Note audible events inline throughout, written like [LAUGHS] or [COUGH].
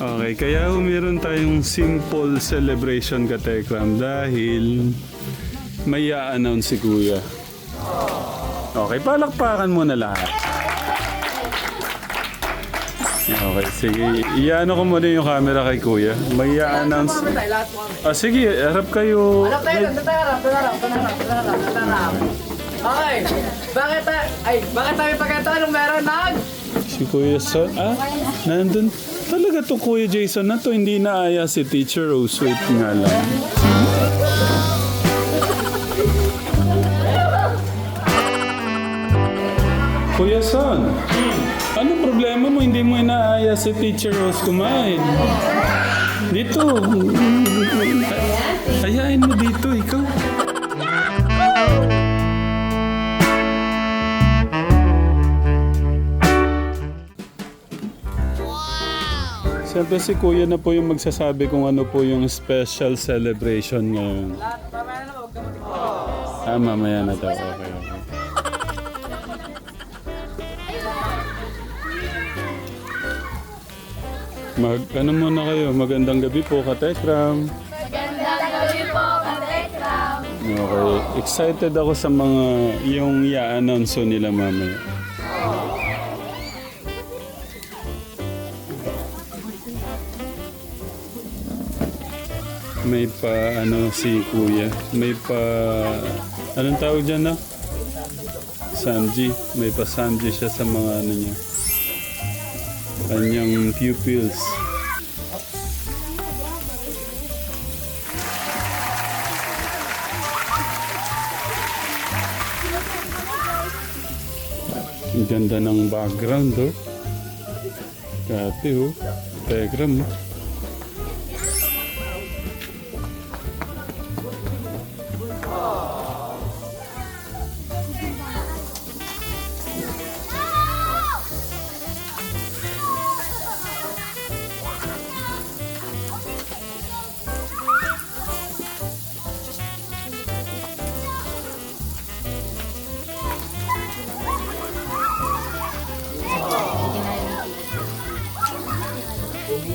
Okay, kaya meron tayong simple celebration ka Tekram dahil may i-announce si Kuya. Okay, palakpakan mo na lahat. Okay, sige. Iano ko muna yung camera kay Kuya. May i-announce. Kami. Ah, sige, harap kayo. Harap tayo, harap, harap, harap, harap, doon harap. Okay, bakit tayo, ay, bakit tayo pagkanta nung meron nag? Si Kuya Son. Ah, nandun. Talaga to Kuya Jason na to. Hindi naaya si Teacher Rose. Wait nga lang. Kuya Son, ano problema mo? Hindi mo inaaya si Teacher Rose kumain. Dito. Ayain mo dito, ikaw. Siyempre si Kuya na po yung magsasabi kung ano po yung special celebration ngayon. Ah, mamaya na daw. Okay, okay. Mag, ano muna kayo? Magandang gabi po, Katekram. Magandang gabi po, Katekram. Okay. Excited ako sa mga yung i-announce nila mamaya. May pa ano si kuya. May pa anong tawag dyan na? Sanji. May pa Sanji siya sa mga ano niya. Kanyang pupils. Ang ganda ng background, oh. Dati, oh. Telegram, oh.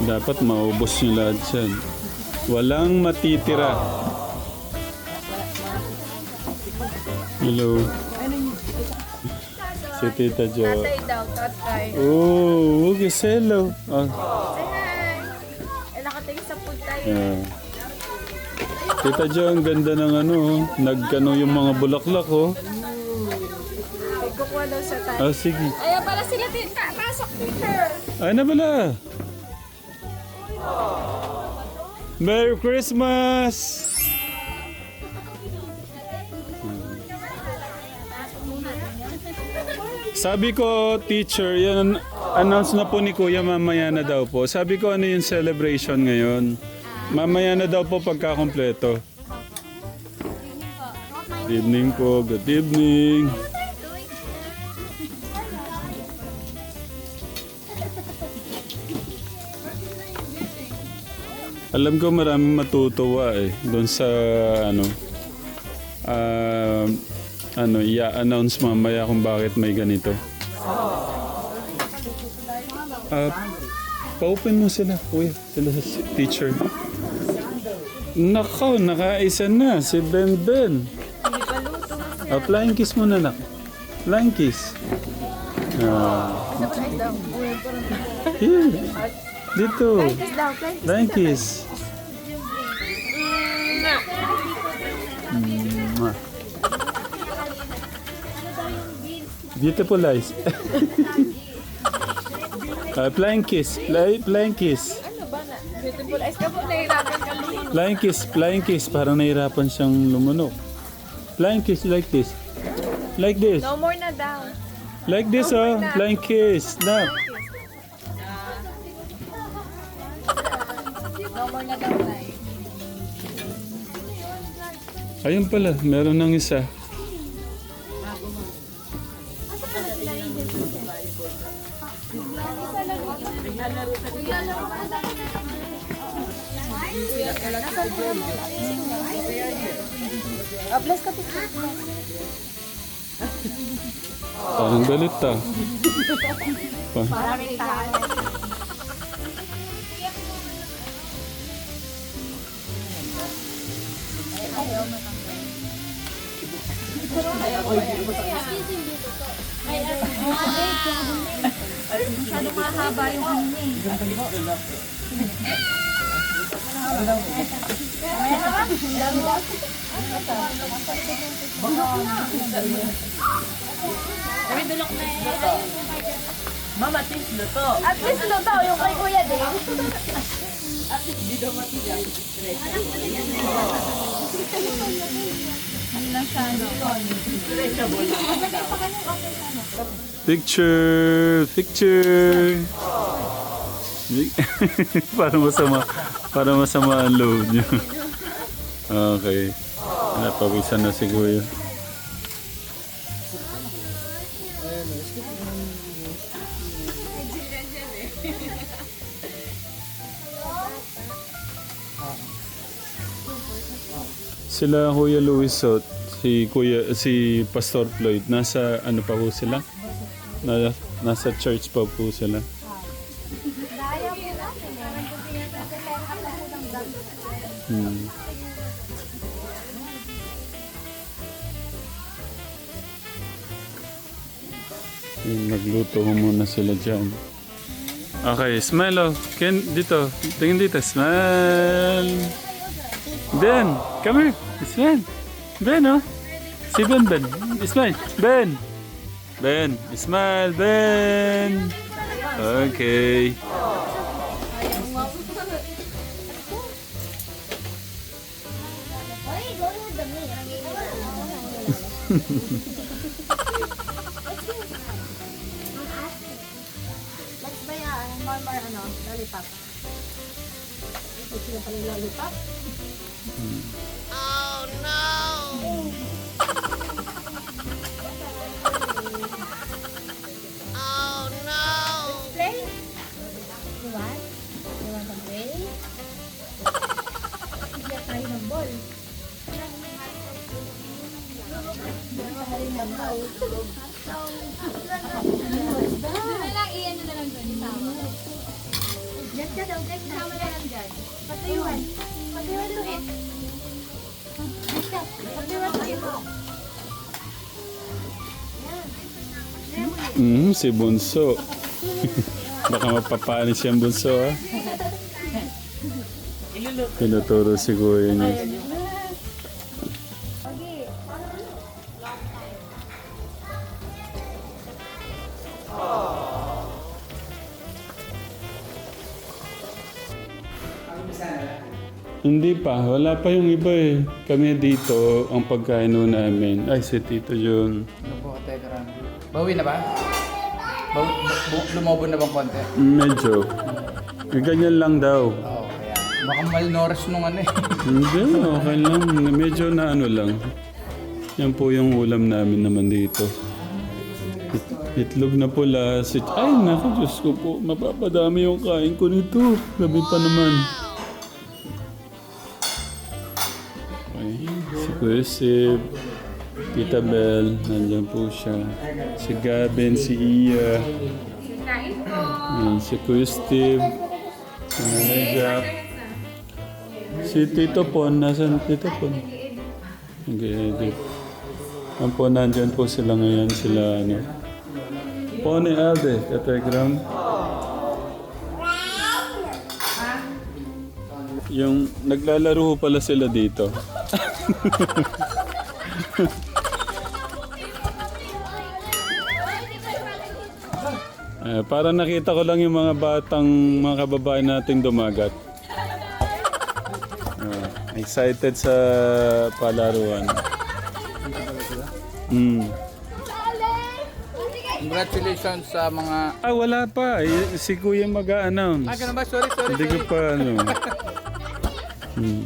Dapat maubos yung lahat yan. Walang matitira. Hello. Si Tita Jo. Tatay daw, tatay. Oh, okay, hello. Ah, Say hi. Eh, nakatingin sa food tayo. Yeah. Tita Jo, ang ganda ng ano, oh. nagkano yung mga bulaklak, oh. Kukuha daw sa tayo. Ah, sige. Ayan pala sila. Ka- Pasok, teacher. Ay na pala. Merry Christmas! Sabi ko, teacher, yan, announce na po ni Kuya mamaya na daw po. Sabi ko, ano yung celebration ngayon? Mamaya na daw po pagkakompleto. Good evening po, good evening. Alam ko maraming matutuwa eh doon sa ano ah, ano i-announce mamaya kung bakit may ganito. Ah, pa-open mo sila, kuya. Sila si teacher. Nako, nakaisa na si Ben Ben. Flying kiss muna nak. Flying kiss. Ah. Here. Dito. Flying kiss. Mwah. Beautiful eyes. uh, [LAUGHS] flying kiss. Fly, flying kiss. Beautiful eyes ka po, nahirapan ka lumunod. Flying kiss. Flying kiss. Parang nahirapan siyang lumunok. Flying kiss like this. Like this. No more na daw. Like this, oh. Flying kiss. Snap. Ayun pala, meron ng isa. Bless ka. Parang galit ah. Pa. Tao. Masyado mahaba yung ano niya eh. Mama, tis luto. At least luto yung kay Kuya din. Picture! Picture! [LAUGHS] Pic- para masama, para masama ang loob niyo. [LAUGHS] okay. Napawisan na si Kuya. Sila Kuya Luis Sot, si Kuya si Pastor Floyd, nasa ano pa po sila? Na, nasa church pa po sila. Hmm. Nagluto ko muna sila dyan. Okay, smile oh. Ken, dito. Tingin dito. Smile. Ben, come here. Smile. Ben oh. Si Ben, Ben. Smile. Ben. Ben. Smile, Ben. Okay. Let's buy a more ano, lollipop. Gusto niyo pala yung lollipop? Oh no! Let's play? You want? You want to play? Bigyan tayo ng ball. Diyan Mm, si Bunso. [LAUGHS] Baka mapapanis siyang Bunso, ah. Tinuturo si Kuya niya. Hindi pa, wala pa yung iba eh. Kami dito, ang pagkain namin. Ay, si Tito Jun. Ano po, Telegram? Bawi na ba? Bu- bu- lumobo na bang konti? Medyo. Ganyan lang daw. Oo, kaya. Baka malnourished nung ano eh. Hindi, okay lang. Medyo na ano lang. Yan po yung ulam namin naman dito. It- itlog na pula. Si Ay, naku, Diyos ko po. Mapapadami yung kain ko nito. Gabi pa naman. Okay. Si Kuya Sib. Tita Bell. Nandiyan po siya. Si Gabin, si Iya. Yan, si Kuya Steve. Si Nanay Jack. Si Tito Pon, nasan Tito Pon? Nag-edit. Ang po, nandyan po sila ngayon, sila ano. Pone Alde, katagram. Yung naglalaro pala sila dito. [LAUGHS] Eh, para nakita ko lang yung mga batang, mga kababae nating dumagat. [LAUGHS] Ah, excited sa palaruan. Mm. Congratulations sa mga... Ah, wala pa. Eh, Si Kuya mag-a-announce. Ah, ganun ba? Sorry, sorry, Hindi ko sorry. pa ano. Hmm.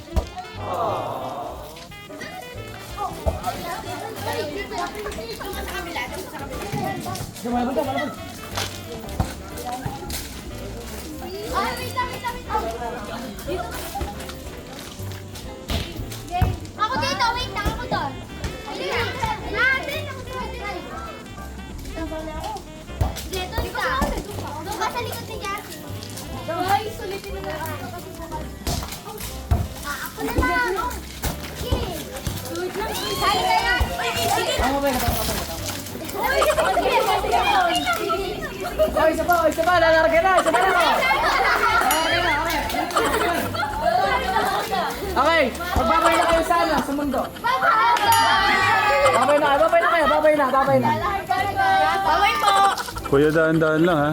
Ay, wait lang, wait lang, wait lang. Dito. Ako dito, wait lang, ako doon. Dito. Ah, dito, ako dito. Nabala ako. Dito, dito. Doon ka sa likod ni Jackie. Ay, sulitin na ako. Ah, ako na lang. Okay. Wait lang. Sali ka yan. Tama ba? Tama ba yun? Uy, sige, sige. Oh, isa pa, isa pa. Lalarga na. Isa pa na ako. Okay, magbabay na kayo sa ano, sa mundo. Babay na babay na kayo, babay na, babay na. Baway po. Kuya, daan-daan lang ha.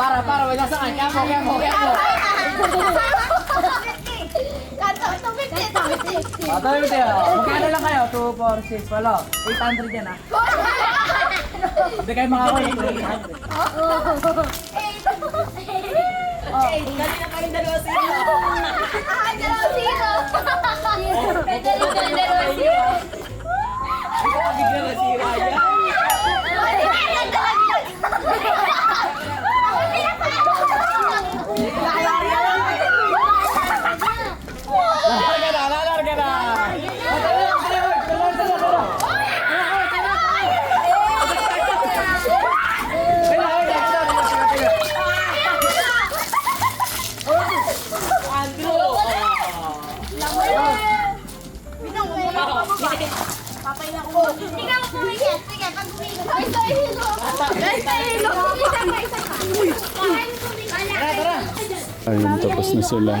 Para, para, wala sa kanya, kamo, kamo, kamo. Kato, tumiti, tumiti. Oh, tayo mo tayo. Magkano lang kayo? 2, 4, 6, wala. 800 yan ah. Hindi kayo makakawin. 800. Ah, dalawa zero. May dalawa dalawa zero. Bigla na sira yan. Hindi ka nagdala. Lalarga na, lalarga na. Oh, tayo lang, tayo lang, tayo lang, tayo lang. Wait lang, wait lang, wait lang, wait lang, wait lang. Tingnan mo po yan. Sige, pag umigo. Ay, sa ilo. Ay, sa ilo. Isa pa, isa pa. Kain mo din. Tara, tara. Ayun, tapos na sila.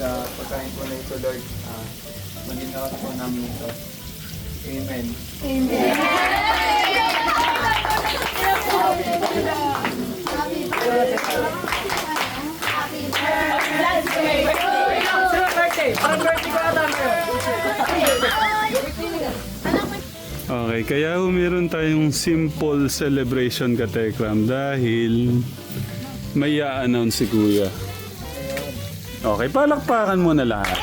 Sa pagkain po na ito, Lord, uh, maging lakas po namin ito. Amen. Sino birthday? Parang birthday ko ata ngayon. Okay, kaya meron tayong simple celebration ka Tekram dahil may i-announce si Kuya. Okay, palakpakan mo na lahat.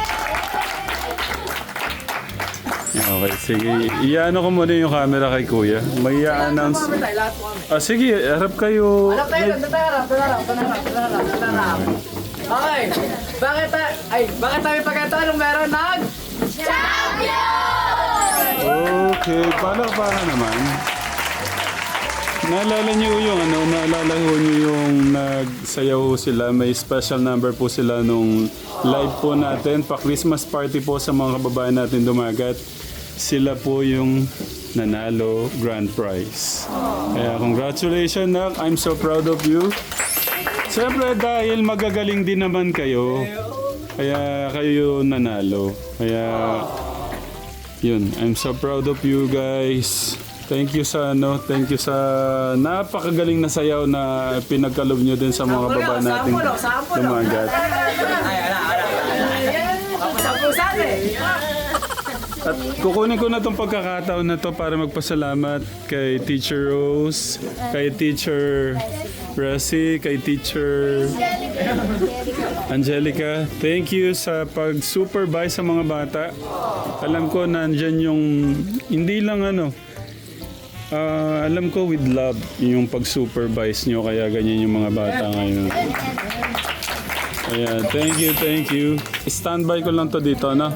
Okay, sige. Iano ko muna yung camera kay Kuya. May i-announce. Tayo. Ah, sige, harap kayo. Tayo, tayo harap, harap, doon harap, doon harap, doon harap. Okay, bakit tayo, ay, bakit tayo pagkanta nung meron nag? Okay, palakpakan naman. Naalala niyo yung ano, naalala ho niyo yung nagsayaw sila. May special number po sila nung live po natin. Pa Christmas party po sa mga kababayan natin dumagat. Sila po yung nanalo grand prize. Kaya congratulations, Nak. I'm so proud of you. Siyempre dahil magagaling din naman kayo, kaya kayo nanalo. Kaya yun, I'm so proud of you guys. Thank you sa ano, thank you sa napakagaling na sayaw na pinagkalob nyo din sa mga baba nating Sample, oh, sample, oh. dumagat. Ay, ala, ala, ala. Tapos sa atin. At kukunin ko na tong pagkakataon na to para magpasalamat kay Teacher Rose, kay Teacher Resi, kay Teacher Angelica. Thank you sa pag-supervise sa mga bata. Alam ko nandyan yung, hindi lang ano, Ah, alam ko with love yung pag-supervise nyo kaya ganyan yung mga bata ngayon. Ayan, thank you, thank you. Standby ko lang to dito, no?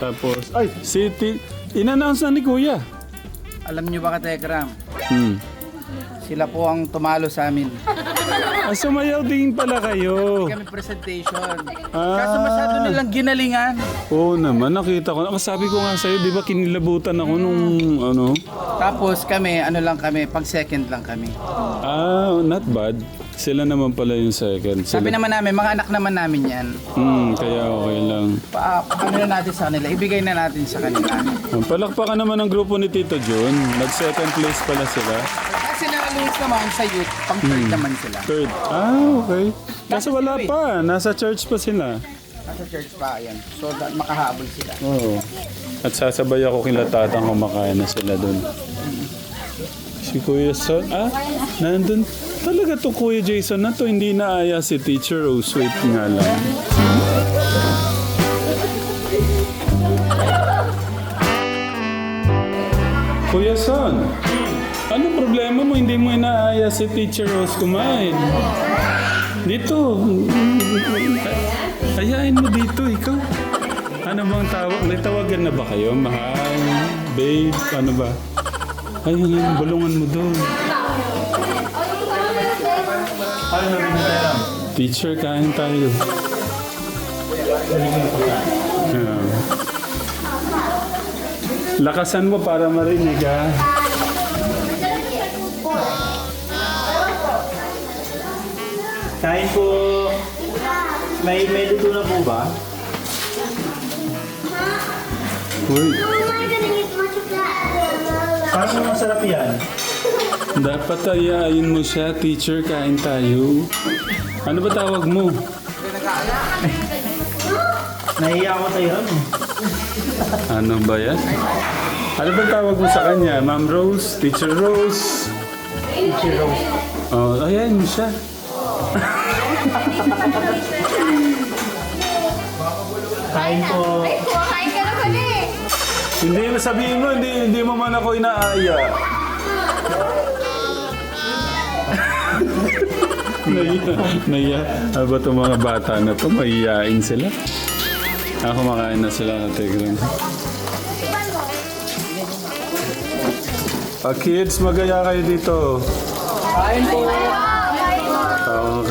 Tapos, ay, si Ti- in-announce na ni Kuya. Alam niyo ba ka, Tekram? Hmm. Sila po ang tumalo sa amin. [LAUGHS] Ah, sumayaw din pala kayo. Kami presentation. Ah. Kaso masyado nilang ginalingan. Oo naman, nakita ko. Sabi ko nga sa'yo, di ba kinilabutan ako nung ano? Tapos kami, ano lang kami, pag second lang kami. Ah, not bad. Sila naman pala yung second. Sila. Sabi naman namin, mga anak naman namin yan. Hmm, kaya okay lang. Pa, ano na natin sa kanila, ibigay na natin sa kanila. Ah, Palakpakan naman ang grupo ni Tito John. Nag-second place pala sila. Nakalunis naman sa youth, pang third naman sila. Third. Ah, okay. Kaso wala pa. Nasa church pa sila. Nasa church pa, yan. So, that, makahabol sila. Oo. At sasabay ako kila tatang kumakain na sila doon. Si Kuya Son, ah, nandun. Talaga to Kuya Jason na to, hindi naaya si Teacher Rose. Wait nga lang. Kuya Son, ano problema mo? Hindi mo inaaya si Teacher Rose kumain. Dito. Ayain mo dito, ikaw. Ano bang tawag? May tawagan na ba kayo? Mahal, babe, ano ba? Ayun, bulungan mo doon. Teacher, kain tayo. Yeah. Lakasan mo para marinig ha. Kain po. May, may luto na po ba? Uy, Parang masarap yan. dapat ayayin mo siya, teacher, kain tayo. Ano ba tawag mo? Nahiya ako sa'yo. ano? Ano ba yan? Ano ba tawag mo sa kanya? Ma'am Rose? Teacher Rose? Teacher Rose. Oh, ayayin mo siya. Kain po. Kumakain ka na pala eh. Hindi mo sabihin mo, hindi, hindi mo man ako inaaya. Naiya, naiya. Ano ba itong mga bata na to? Mahihain sila. Ako makain na sila na Tegram. Ah, kids, magaya kayo dito. Kain po.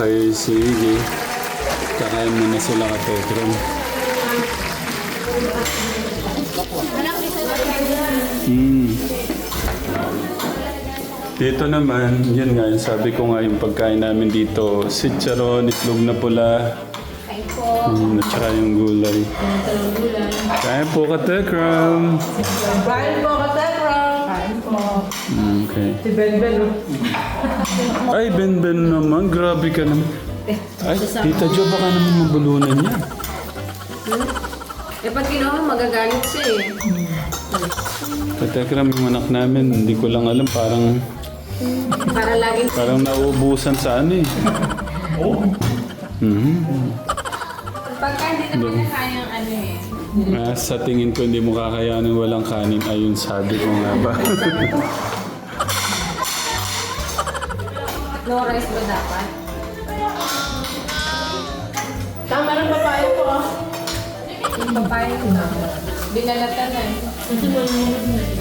Okay, sige. Kakain muna sila ka Tegram. Hmm. Dito naman, yun nga, sabi ko nga yung pagkain namin dito, sitcharon, itlog na pula, mm, at saka yung gulay. Kain po ka, Tekram. Kain po ka. Mm, Okay. Si Benben, oh. [LAUGHS] Ay, Ben-Ben naman, grabe ka naman. Ay, Tita Jo, baka naman mabulunan niya. Eh, pag kinuha, magagalit siya eh. Katekram, yung anak namin, hindi ko lang alam, parang Para laging parang nauubusan sa ano eh. [LAUGHS] Mhm. Pagka hindi naman niya kayang ano eh. Ah, sa tingin ko hindi mo kakayanin walang kanin. Ayun, sabi ko nga ba. No rice ba dapat? Tama ng papaya po ah. Yung papaya na. Binalatan na eh.